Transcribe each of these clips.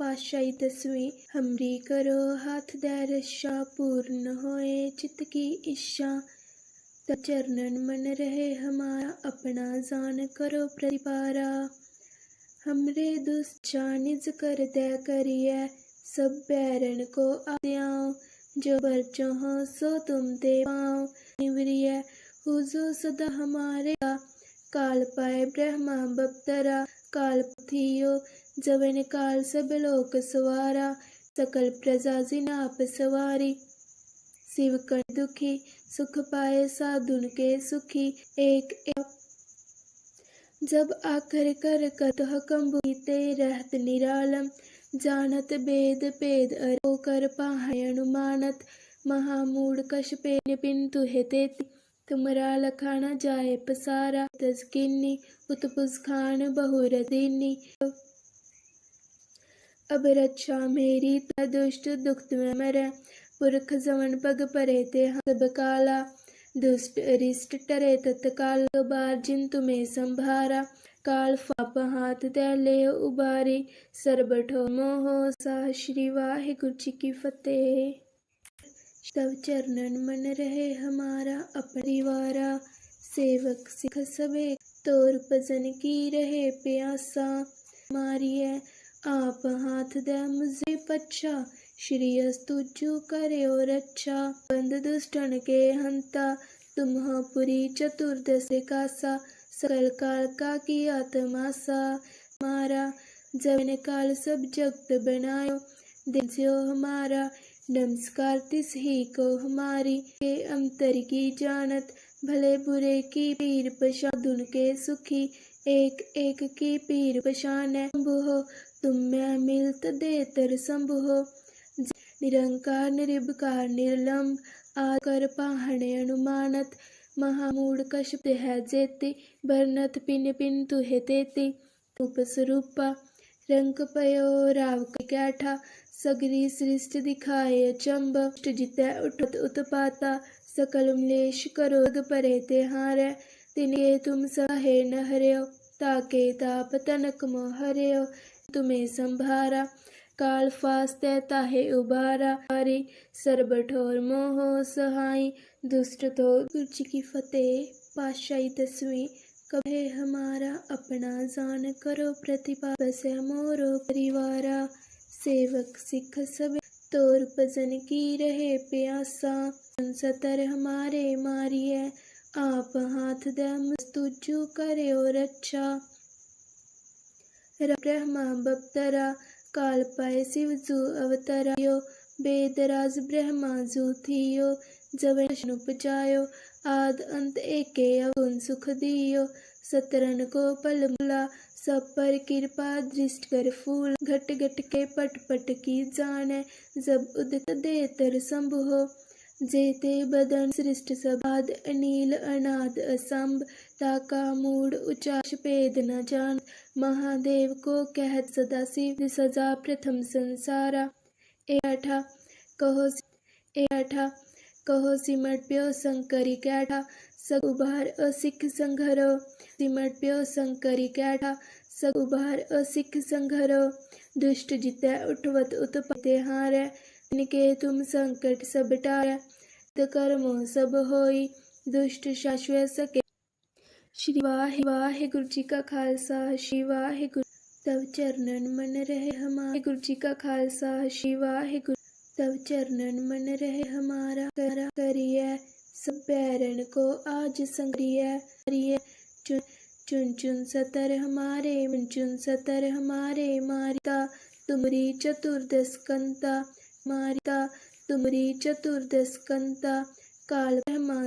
पाशाई दसवीं, हमरी करो हाथ दे रशा पूर्ण होए चित्त की इच्छा चरणन मन रहे हमारा, अपना जान करो प्रतिपारा। हमरे दुष्चा निज कर दे करिए, सब बैरन को आद्याओ जो बरचो हो सो तुम दे पाओ। निवरिय हुजो सदा हमारे काल पाए ब्रह्मा बप्तरा। काल थियो जवन काल सब लोक सवारा सकल प्रजा जिनाप सवारी। शिव कर दुखी सुख पाए साधुन के सुखी एक, एक। जब आखिर कर कत कंबुते रहत निरालम जानत वेद पेद अरो कर पाहय अनुमानत। महामूढ़ कश पे निपिन तुहे तेती तुमरा लखाना जाए पसारा। तजकिन्नी उत्पुज खान बहुरदीनी अब रक्षा मेरी दुष्ट दुख में मरे। पुरख जवन पग परे ते सब काला। दुष्ट अरिष्ट टरे तत्काल बार जिन तुम्हें संभारा। काल फाप हाथ दे ले उबारी। सरबठो मोहो साह श्री वाहिगुरु जी की फतेह। तब चरणन मन रहे हमारा अपरिवारा सेवक सिख सबे, तोर भजन की रहे प्यासा। मारिए आप हाथ दे मुझे पच्छा श्री अस्तुजु करे और अच्छा। बंद दुष्टन के हंता तुम पुरी चतुर्दश कासा, सकल काल का की आत्मा सा मारा जवन काल सब जगत बनायो, दिन से हमारा। नमस्कार तिस ही को हमारी, के अंतर की जानत, भले बुरे की पीर पशान दुन के सुखी। एक एक की पीर पशान हो। तुम मैं मिलत दे तर देतर हो। निरंकार निर्भकार निर्लंब, आकर पाहणे अनुमानत। महामूढ़ कश्यप है जेति, बरनत पिन पिन तुहे तेति। उपस्वरूपा रंग पयो राव कैठा। सगरी सृष्ट दिखाए चंब, जिते उठत उत्पाता। सकल मलेश करोग परे ते हारे तिने तुम सहे न हरियो ताके ताप तनक मो हरियो तुम्हें संभारा। काल फास्ते ताहे उबारा हरि सरबठोर मोहो सहाय दुष्ट तो गुरु की फतेह, पाशाई दसवीं कभे हमारा अपना जान करो प्रतिभा बस मोरो परिवारा, सेवक सिख सब। तोर भजन की रहे प्यासा। सतर हमारे मारिए। आप हाथ दे तुझु करे अच्छा ब्रह्मा बप्तरा, काल पाए शिव जू अवतरायो बेदराज ब्रह्मा जू थियो जवन उपजायो। आद अंत एके अवुन सुख दियो। सतरन को पल मुला, सब पर कृपा दृष्ट कर फूल। घट घट के पट पट की जाने, जब उदित देतर शंभु हो जेते बदन सृष्ट सबाद अनिल अनाद असंभ, ताका मूड उचाश पेद न जान। महादेव को कहत सदा शिव, सजा प्रथम संसारा। ए अठा कहो ए अठा कहो सिमट प्यो शंकरी कैठा। सग उबार असिख संघरो। सिमट प्यो संकरी कैठा। सग उबार असिख संघरो। दुष्ट जिते उठवत उत्पते हारे। इनके तुम संकट सब टारे। कर्मो सब होई, दुष्ट शाश्वत सके। श्री वाहे वाहे गुरु जी का खालसा श्री वाहे गुरु। तब चरणन मन रहे हमारे। गुरु जी का खालसा श्री वाहे गुरु। तब चरणन मन रहे हमारा। करा करिए, सब बैरन को आज संग्रिय चुन चुन चुन सतर हमारे मन चुन सतर हमारे। मारिता, तुमरी चतुर्दश कंता। मारिता तुमरी चतुर्दश कंता काल ब्रह्मा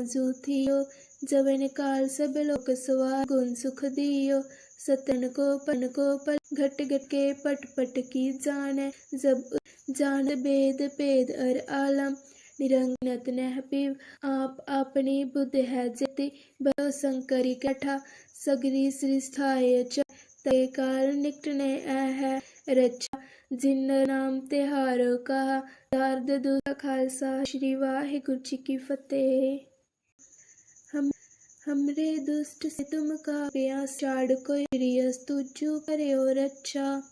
थियो, जवन काल सब लोक सवार गुण सुख दियो। सतन को पन को पल घट घट के पट पट की जाने, जब जान बेद पेद अर आलम। निरंगनत नह पिव, आप अपनी बुद्ध है जति बो संकरी कठा सगरी सृष्ठाय च, ते काल निकटने है, रचा जिन नाम तिहारो कहा, दार्द दूसरा खालसा, श्री वाहिगुरु जी की फतेह। हम, हमरे दुष्ट से तुम का प्यास चाड़ कोई रियस तुझू करे और अच्छा।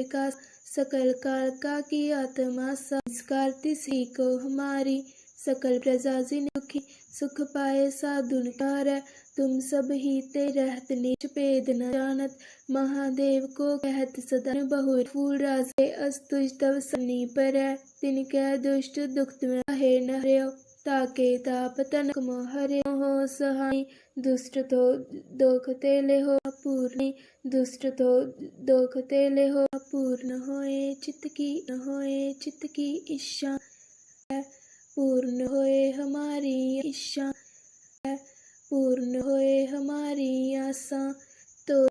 का सकल काल का की आत्मा संस्कार तिसरी को हमारी, सकल प्रजा जिन दुखी सुख पाए साधुन कार तुम सब ही ते रहत निज भेद न जानत। महादेव को कहत सदन बहु फूल राजे अस्तुज तव सनी पर तिन कह दुष्ट दुख में हे न ताके ताप तनक मोहरे हो सहाय दुष्ट तो दोख तेले हो पूर्ण दुष्ट तो दोख तेले हो पूर्ण होए, चित्त की न होए, चित्त की इच्छा पूर्ण होए हमारी इच्छा, पूर्ण होए हमारी आशा तो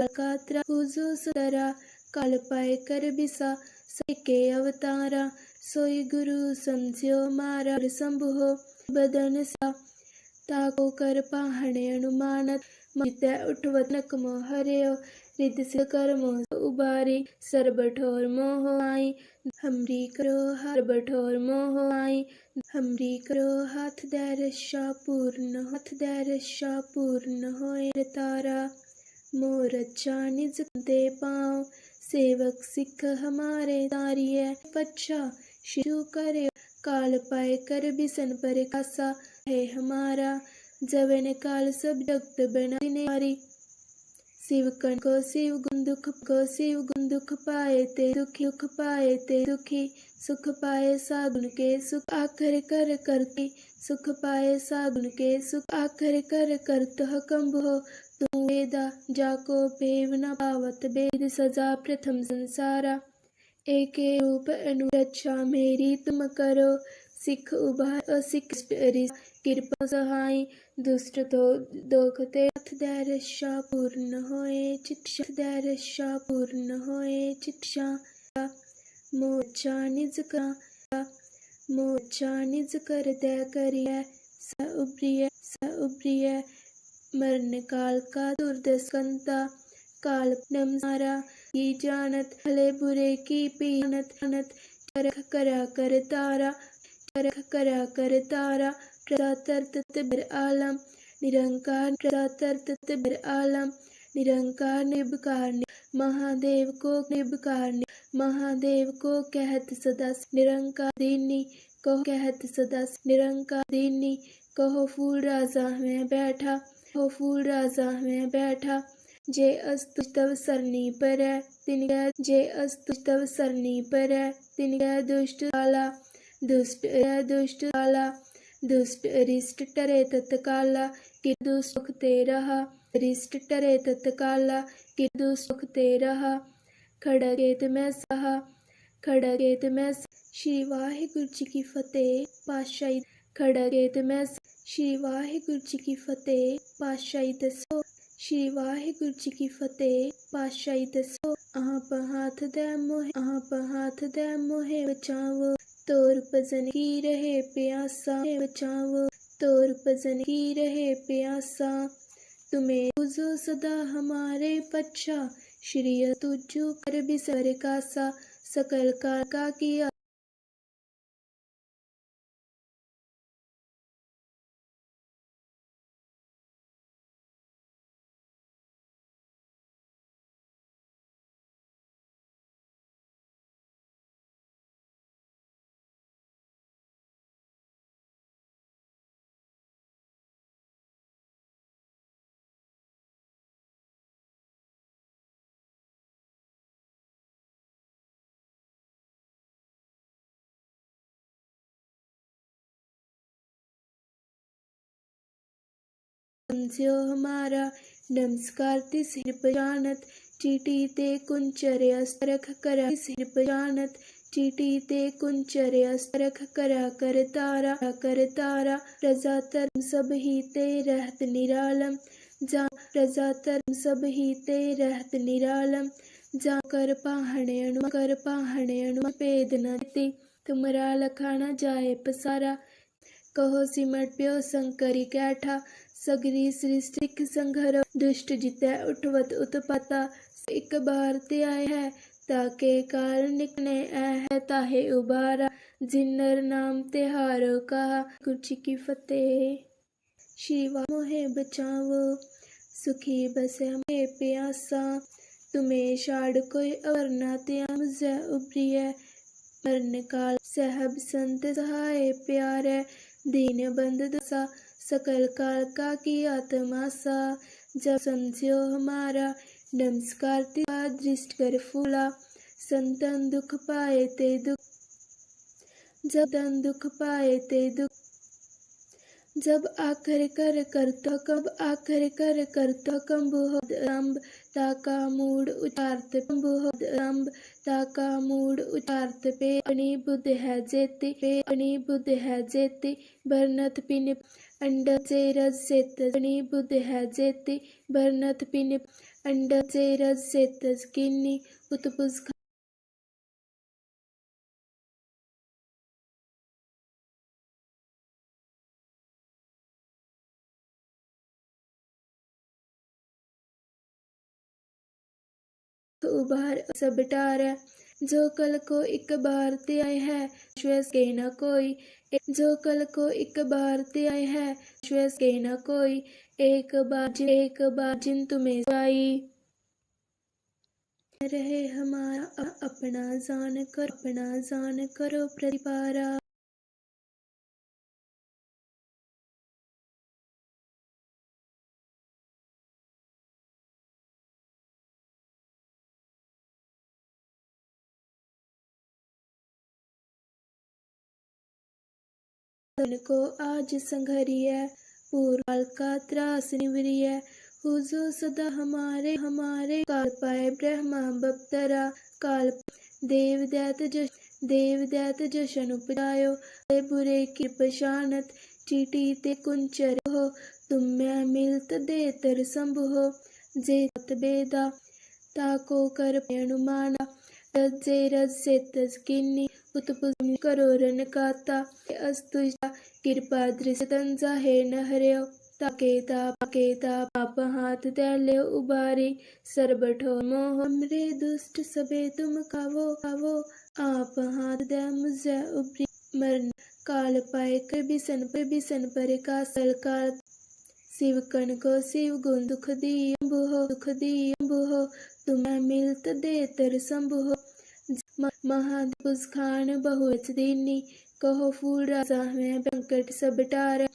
कात्रा हुजू सतरा काल पाए कर बिसा सके अवतारा, सोई गुरु समझ्यो मारा। संभो बदन सा, ताको कर पाहणे अनुमानत। मित्य उठवत नकमो हरियो रिद से कर्मो उबारी। सर्ब ठोर मोह आई, हमरी करो हर बठोर मोह आई, हमरी करो हाथ। दैर पूर्ण, हाथ दैर पूर्ण होए। तारा मोर अच्छा निज दे पाओ। सेवक सिख हमारे तारिय पच्छा शुरू करे। काल पाए कर बिसन पर कासा है हमारा। जवन काल सब जगत बना नारी। शिव कण को शिव गुण दुख को शिव गुण दुख पाए ते दुखी, दुख पाए ते दुखी। सुख पाए साधुन के सुख आखर कर करती। सुख पाए साधुन के सुख आखर कर करत कंब हो। तुम वेदा जाको भेव न पावत वेद सजा प्रथम संसारा। एक रूप अनुरक्षा मेरी तुम करो। सिख उबार असिख कृपा सहाय। दुष्ट तो दोखते हथ दैरशा पूर्ण होए। चिक्षा दैरशा पूर्ण होए। चिक्षा मोचा निज का। मोचा निज कर दे करिय। स उब्रिय स उब्रिय मरण काल का दुर्दस्कंता काल नमसारा की जानत, भले बुरे की पीनत अनत चरख करा कर तारा, चरख करा कर तारा प्रतर बर आलम, निरंकार प्रतर बर आलम, निरंकार निबकार महादेव को निबकार महादेव को कहत सदा, निरंकार दीनी कहो कहत सदा, निरंकार दीनी कहो फूल राजा में बैठा। हो फूल राजा में बैठा। जे अस्तु तव सरनी पर है। तिनका जे अस्तु तव सरनी पर है। तिनका दुष्ट काला, दुष्ट दुष्ट काला, दुष्ट रिष्ट टरे तत्काला कि दुष्ट ते रहा। रिष्ट टरे तत्काला कि दुष्ट ते रहा। खड़गेत में सहा खड़गेत में श्री वाहे गुरु जी की फतेह पाशाही खड़गेत में श्री वाहिगुरु जी की फतेह पातशाही दसो। श्री वाहिगुरु जी की फतेह पातशाही दसो। आप हाथ दे मोहे आप हाथ दे मोहे बचावो। तोर भजन की रहे प्यासा बचावो। तोर भजन की रहे प्यासा। तुम्हें तुझो सदा हमारे पच्छा। श्री तुझो कर कासा सकल का, का किया। समझो हमारा नमस्कार सिर जानत, चीटी ते कुंचरे अस्त्रख करा। सिर जानत, चीटी ते कुंचरे अस्त्रख करा। कर तारा कर तारा, प्रजा तरम सब ही ते रहत निरालम। जा, प्रजा तरम सब ही ते रहत निरालम। जा, कर पाहणे अणु, कर पाहणे अणु, पेद न तुमरा लखाना जाए पसारा। कहो, सिमट प्यो शंकरी कैठा। सगरी सृष्टि संघर दुष्ट जितै उठवत उत्पता एक बार ते आए है, ताके काल निकने है, ताहे उबारा। जिन्नर नाम तिहारो कहा, कुछ की फतेह। शिवा मोहे बचावो, सुखी बस हमें प्यासा। तुम्हें शाड़ कोई अवरना त्या मुझे उब्रिय मरण काल सहब संत सहाय प्यारे। दीन बंद दशा सकल काल का की आत्मा सा। जब समझो हमारा, नमस्कार तिका दृष्ट कर फूला। संतन दुख पाए ते दुख। जब तन दुख पाए ते दुख। जब आखिर कर करता कब, आखिर कर करता कम बहुत रंब। ताका मूड उचारत बहुत रंब। ताका मूड उचारत पे, अपनी बुद्ध है जेती पे, अपनी बुद्ध है जेती बरनत पिन अंड से रज सेत, अपनी बुद्ध है जेती बरनत पिन अंड से रज सेत, किन्नी उत्पुज उबार सब टारे जो कल को एक बार ते आए है श्वेस के न कोई। जो कल को एक बार ते आए है श्वेस के न कोई। एक बार जिन, एक बार जिन तुम्हें आई रहे हमारा अपना जान कर, अपना जान करो प्रतिपारा। धन को आज संघरिय, पूर्वाल का त्रास निवरिय। हुजो सदा हमारे हमारे काल पाए ब्रह्मा बप्तरा। काल देव दैत जश, देव दैत जशन उपजायो। ते बुरे की पशानत चीटी ते कुंचर हो। तुम मैं मिलत दे तर संभु। हो जे बेदा, ताको कर अनुमाना रजे रज से तस्किन्नी करो रन काता कृपा दृश्य तंजा है न हर्यो ताके ता पाप हाथ दे उबारी सरबठो मोह हमरे दुष्ट सबे तुम कावो कावो आप हाथ दे मुझे मरण काल पाए कर बिसन पर बिसन पर का सल शिव कण को शिव गुण दुख दी अम्बु हो दुख दी अम्बु हो तुम्हें मिलत दे तर संभु हो महादुज खान बहुवच दीनी कहो फूल राजा में संकट सब टार।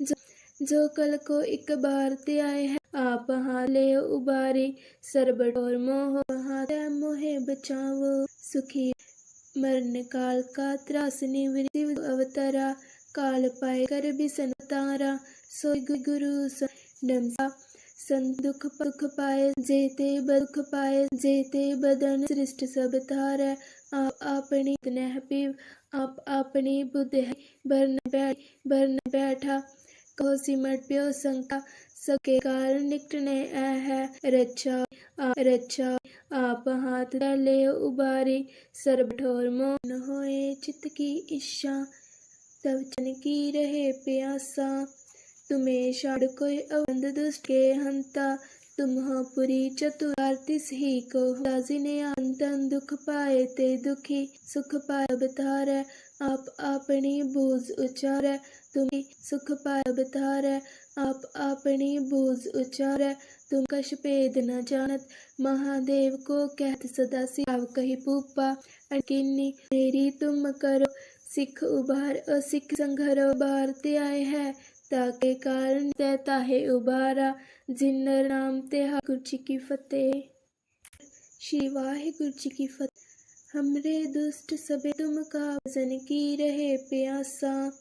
जो, जो कल को एक बार ते आए हैं आप हाँ ले उबारी सरबट और मोह हाथ मोहे बचावो सुखी मरण काल का त्रास निवृत्ति अवतरा काल पाए कर बिसन तारा। सोई गुरु नमसा। संत दुख पाए जेते दुख पाए जेते बदन सृष्ट सब तार आप अपनी नह पीव आप अपनी बुद्ध है। बरन बैठ बरन बैठा कहो सिमट प्यो संका। सके कारण निकटने ऐ है रक्षा आ, रक्षा आप हाथ ले उबारी सरबठोर मोन होए चित्त की इच्छा तब चन की रहे प्यासा। तुम्हें शाड़ कोई अवंद दुष्ट के हंता। तुम हो पुरी चतुर तिस ही को जिने अंतन दुख पाए, ते दुखी सुख पाए बतार आप अपनी बूझ उचार तुम्हें सुख पाए बतार आप अपनी बूझ उचार तुम कश भेद न जानत। महादेव को कहत सदा सियाव कही पूपा। अकिन्नी मेरी तुम करो। सिख उभार और सिख संघर उबार ते आए है। ताके कारण देता है उबारा, जिन्नर नाम ते गुरजी की फतेह। श्री वाहिगुरु जी की फतेह। हमरे दुष्ट सबे तुम का भजन की रहे प्यासा।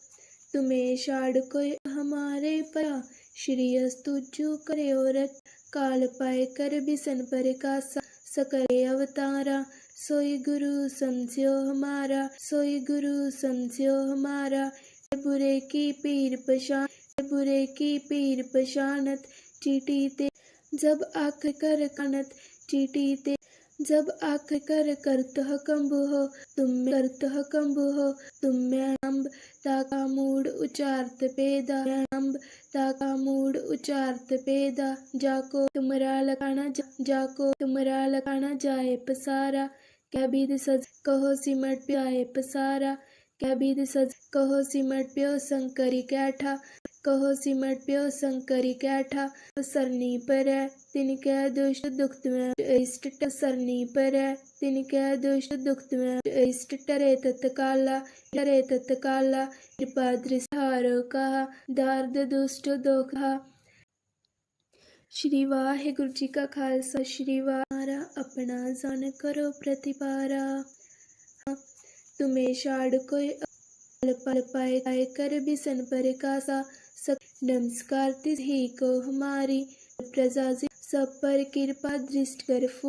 तुम्हें शाड़ कोई हमारे परा। श्री अस्तुजु करे औरत, काल पाए कर बिसन पर का सकले अवतारा, सोई गुरु समझो हमारा। सोई गुरु समझो हमारा। बुरे की पीर पशान बुरे की पीर पशानत चीटी ते जब आख कर कानत चीटी ते जब आख कर करतः हो तुम करतः कंबुह तुम्यंब ताका मूड उचारत पेदा। अम्ब ताका मूड उचारत पेदा। जाको तुमरा लखाना जा, जाको तुमरा लखाना जाए पसारा। क्या बीद सज कहो सिमट प्याए पसारा। क्या सज कहो सिमट प्यो संकरी कैठा। कहो सिमट प्यो संकरी कैठा सरनी पर है तिनके दुष्ट दुख में इष्ट सरनी पर है तिनके दुष्ट दुख में इष्ट टरे तत्काला टरे तत्काला कृपा दृष्टारो कहा, दार्द दुष्ट दोखा। श्री वाहिगुरु जी का खालसा, श्री वारा, अपना जान करो प्रतिपारा। तुम्हें शाड़ कोई पल पाए पाए कर भी सन पर कासा। सब नमस्कार तिस ही को हमारी प्रजा सब पर कृपा दृष्ट कर फू